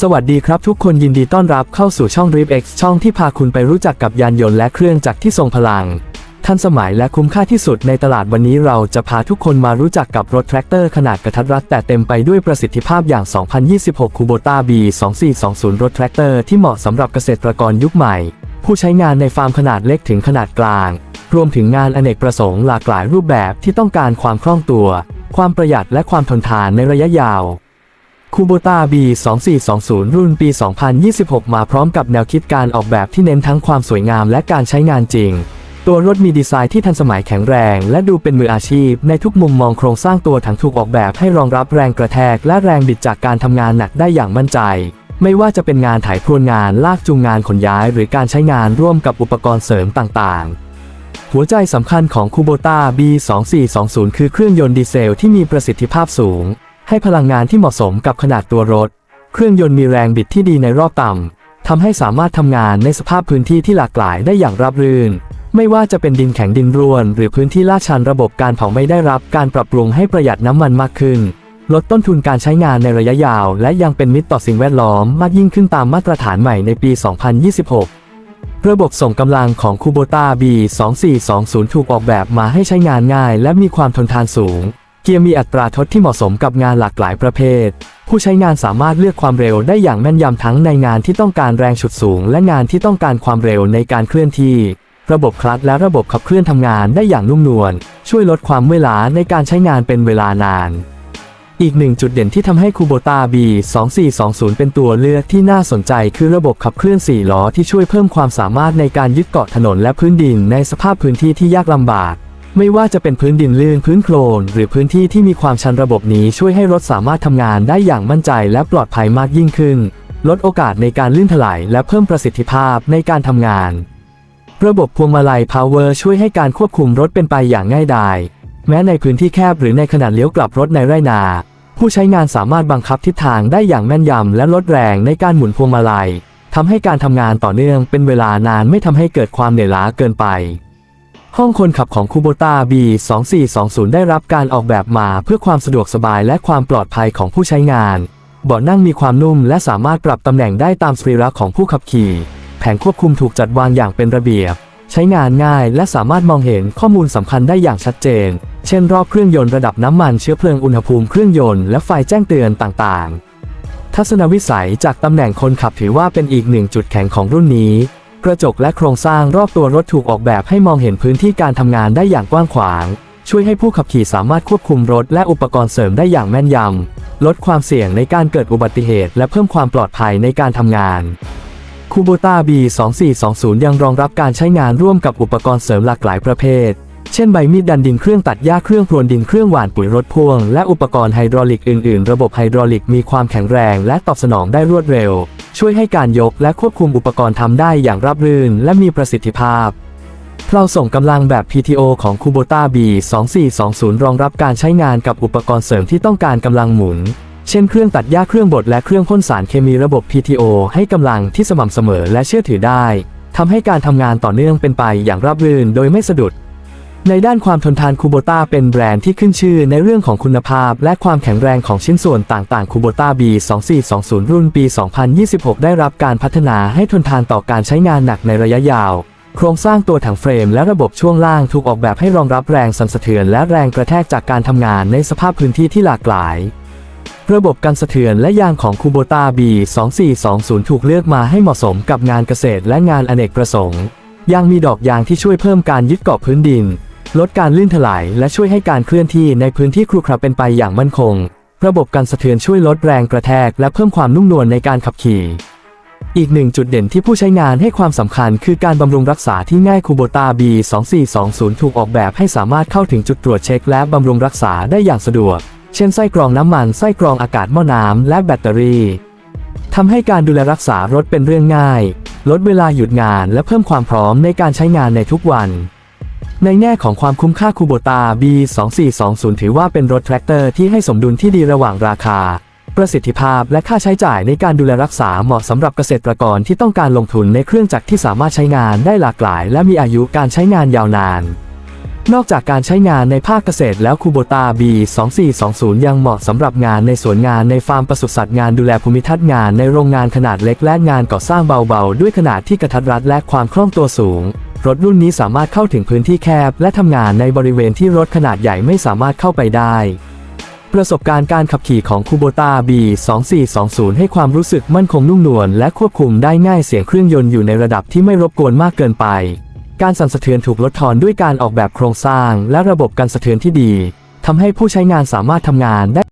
สวัสดีครับทุกคนยินดีต้อนรับเข้าสู่ช่อง r i p X ช่องที่พาคุณไปรู้จักกับยานยนต์และเครื่องจักรที่ทรงพลัง ทันสมัยและคุ้มค่าที่สุดในตลาดวันนี้เราจะพาทุกคนมารู้จักกับรถแทรกเตอร์ขนาดกระทัดรัดแต่เต็มไปด้วยประสิทธิภาพอย่าง 2026 Kubota B 2420รถแทรกเตอร์ที่เหมาะสำหรับเกษตรกรยุคใหม่ ผู้ใช้งานในฟาร์มขนาดเล็กถึงขนาดกลาง รวมถึงงานอเนกประสงค์หลากหลายรูปแบบที่ต้องการความคล่องตัว ความประหยัดและความทนทานในระยะยาว คูโบตา B 2420รุ่นปี 2026 มาพร้อมกับแนวคิดการออกแบบที่เน้นทั้งความสวยงามและการใช้งานจริง ตัวรถมีดีไซน์ที่ทันสมัยแข็งแรง และดูเป็นมืออาชีพ ในทุกมุมมองโครงสร้างตัวถังถูกออกแบบให้รองรับแรงกระแทก และแรงบิดจากการทำงานหนักได้อย่างมั่นใจ ไม่ว่าจะเป็นงานถ่ายพรวนงานลากจูงงานขนย้าย หรือการใช้งานร่วมกับอุปกรณ์เสริมต่างๆหัวใจสำคัญของ Kubota B2420 คือเครื่องยนต์ดีเซลที่มีประสิทธิภาพสูง ให้พลังงานที่เหมาะสมกับขนาดตัวรถ เครื่องยนต์มีแรงบิดที่ดีในรอบต่ำทำให้สามารถทำงานในสภาพพื้นที่ที่หลากหลายได้อย่างราบรื่น ไม่ว่าจะเป็นดินแข็งดินร่วน หรือพื้นที่ลาดชันระบบการเผาไม่ได้รับการปรับปรุงให้ประหยัดน้ำมันมากขึ้น ลดต้นทุนการใช้งานในระยะยาว และยังเป็นมิตรต่อสิ่งแวดล้อมมากยิ่งขึ้นตามมาตรฐานใหม่ในปี 2026ระบบส่งกำลังของ Kubota B2420 ถูกออกแบบมาให้ใช้งานง่าย และมีความทนทานสูง เกียร์มีอัตราทดที่เหมาะสมกับงานหลากหลายประเภท ผู้ใช้งานสามารถเลือกความเร็วได้อย่างแม่นยำทั้งในงานที่ต้องการแรงฉุดสูง และงานที่ต้องการความเร็วในการเคลื่อนที่ ระบบคลัตช์และระบบขับเคลื่อนทำงานได้อย่างนุ่มนวล ช่วยลดความเมื่อยล้าในการใช้งานเป็นเวลานาน อีกหนึ่งจุดเด่นที่ทำให้ Kubota B 2420 เป็นตัวเลือกที่น่าสนใจคือระบบขับเคลื่อน4ล้อที่ช่วยเพิ่มความสามารถในการยึดเกาะถนนและพื้นดินในสภาพพื้นที่ที่ยากลำบาก ไม่ว่าจะเป็นพื้นดินลื่นพื้นโคลนหรือพื้นที่ที่มีความชันระบบนี้ช่วยให้รถสามารถทำงานได้อย่างมั่นใจและปลอดภัยมากยิ่งขึ้น ลดโอกาสในการลื่นถลายและเพิ่มประสิทธิภาพในการทำงาน ระบบพวงมาลัย Power ช่วยให้การควบคุมรถเป็นไปอย่างง่ายดาย แม้ในพื้นที่แคบหรือในขณะเลี้ยวกลับรถในไร่นา ผู้ใช้งานสามารถบังคับทิศทางได้อย่างแม่นยำและลดแรงในการหมุนพวงมาลัยทำให้การทำงานต่อเนื่องเป็นเวลานานไม่ทำให้เกิดความเหนื่อยล้าเกินไป ห้องคนขับของ Kubota B2420 ได้รับการออกแบบมาเพื่อความสะดวกสบายและความปลอดภัยของผู้ใช้งาน เบาะนั่งมีความนุ่มและสามารถปรับตำแหน่งได้ตามสรีระของผู้ขับขี่ แผงควบคุมถูกจัดวางอย่างเป็นระเบียบ ใช้งานง่ายและสามารถมองเห็นข้อมูลสำคัญได้อย่างชัดเจน เช่นรอบเครื่องยนต์ระดับน้ำมันเชื้อเพลิงอุณหภูมิเครื่องยนต์และไฟแจ้งเตือนต่างๆ ทัศนวิสัยจากตำแหน่งคนขับถือว่าเป็นอีกหนึ่งจุดแข็งของรุ่นนี้ กระจกและโครงสร้างรอบตัวรถถูกออกแบบให้มองเห็นพื้นที่การทำงานได้อย่างกว้างขวาง ช่วยให้ผู้ขับขี่สามารถควบคุมรถและอุปกรณ์เสริมได้อย่างแม่นยำ ลดความเสี่ยงในการเกิดอุบัติเหตุ และเพิ่มความปลอดภัยในการทำงาน Kubota B2420 ยังรองรับการใช้งานร่วมกับอุปกรณ์เสริมหลากหลายประเภท เช่นใบมีดดันดินเครื่องตัดหญ้าเครื่องพรวนดินเครื่องหว่านปุ๋ยรถพ่วง และอุปกรณ์ไฮดรอลิกอื่นๆ ระบบไฮดรอลิกมีความแข็งแรงและตอบสนองได้รวดเร็ว ช่วยให้การยกและควบคุมอุปกรณ์ทำได้อย่างราบรื่นและมีประสิทธิภาพ เราส่งกำลังแบบ PTO ของ Kubota B2420 รองรับการใช้งานกับอุปกรณ์เสริมที่ต้องการกำลังหมุน เช่นเครื่องตัดหญ้าเครื่องบดและเครื่องพ่นสารเคมีระบบ PTO ให้กำลังที่สม่ำเสมอและเชื่อถือได้ทำให้การทำงานต่อเนื่องเป็นไปอย่างราบรื่นโดยไม่สะดุด ในด้านความทนทานคูโบต้าเป็นแบรนด์ที่ขึ้นชื่อในเรื่องของคุณภาพ และความแข็งแรงของชิ้นส่วนต่างๆคูโบต้า B2420 รุ่นปี 2026 ได้รับการพัฒนาให้ทนทานต่อการใช้งานหนักในระยะยาว โครงสร้างตัวถังเฟรมและระบบช่วงล่างถูกออกแบบให้รองรับแรงสั่นสะเทือนและแรงกระแทกจากการทำงานในสภาพพื้นที่ที่หลากหลาย ระบบกันสะเทือนและยางของ Kubota B2420 ถูกเลือกมาให้เหมาะสมกับงานเกษตรและงานอเนกประสงค์ยางมีดอกยางที่ช่วยเพิ่มการยึดเกาะพื้นดิน ลดการลื่นถลายและช่วยให้การเคลื่อนที่ในพื้นที่ครุขระเป็นไปอย่างมั่นคง ระบบกันสะเทือนช่วยลดแรงกระแทกและเพิ่มความนุ่มนวลในการขับขี่ อีกหนึ่งจุดเด่นที่ผู้ใช้งานให้ความสำคัญคือการบำรุงรักษาที่ง่าย Kubota B2420 ถูกออกแบบให้สามารถเข้าถึงจุดตรวจเช็คและบำรุงรักษาได้อย่างสะดวก เช่นไส้กรองน้ำมันไส้กรองอากาศหม้อน้ำและแบตเตอรี่ทำให้การดูแลรักษารถเป็นเรื่องง่าย ลดเวลาหยุดงานและเพิ่มความพร้อมในการใช้งานในทุกวัน ในแง่ของความคุ้มค่าคูโบตา B2420 ถือว่าเป็นรถแทรกเตอร์ที่ให้สมดุลที่ดีระหว่างราคา ประสิทธิภาพและค่าใช้จ่ายในการดูแลรักษาเหมาะสำหรับเกษตรกรที่ต้องการลงทุนในเครื่องจักรที่สามารถใช้งานได้หลากหลาย และมีอายุการใช้งานยาวนาน นอกจากการใช้งานในภาคเกษตรแล้วคูโบตา B2420 ยังเหมาะสำหรับงานในสวนงานในฟาร์มปศุสัตว์งานดูแลภูมิทัศน์งานในโรงงานขนาดเล็กและงานก่อสร้างเบาๆ ด้วยขนาดที่กระทัดรัดและความคล่องตัวสูง รถรุ่นนี้สามารถเข้าถึงพื้นที่แคบ และทำงานในบริเวณที่รถขนาดใหญ่ไม่สามารถเข้าไปได้ ประสบการณ์การขับขี่ของคูโบตา B2420 ให้ความรู้สึกมั่นคงนุ่มนวลและควบคุมได้ง่ายเสียงเครื่องยนต์อยู่ในระดับที่ไม่รบกวนมากเกินไป การสั่นสะเทือนถูกลดทอนด้วยการออกแบบโครงสร้าง และระบบการสะเทือนที่ดีทำให้ผู้ใช้งานสามารถทำงานได้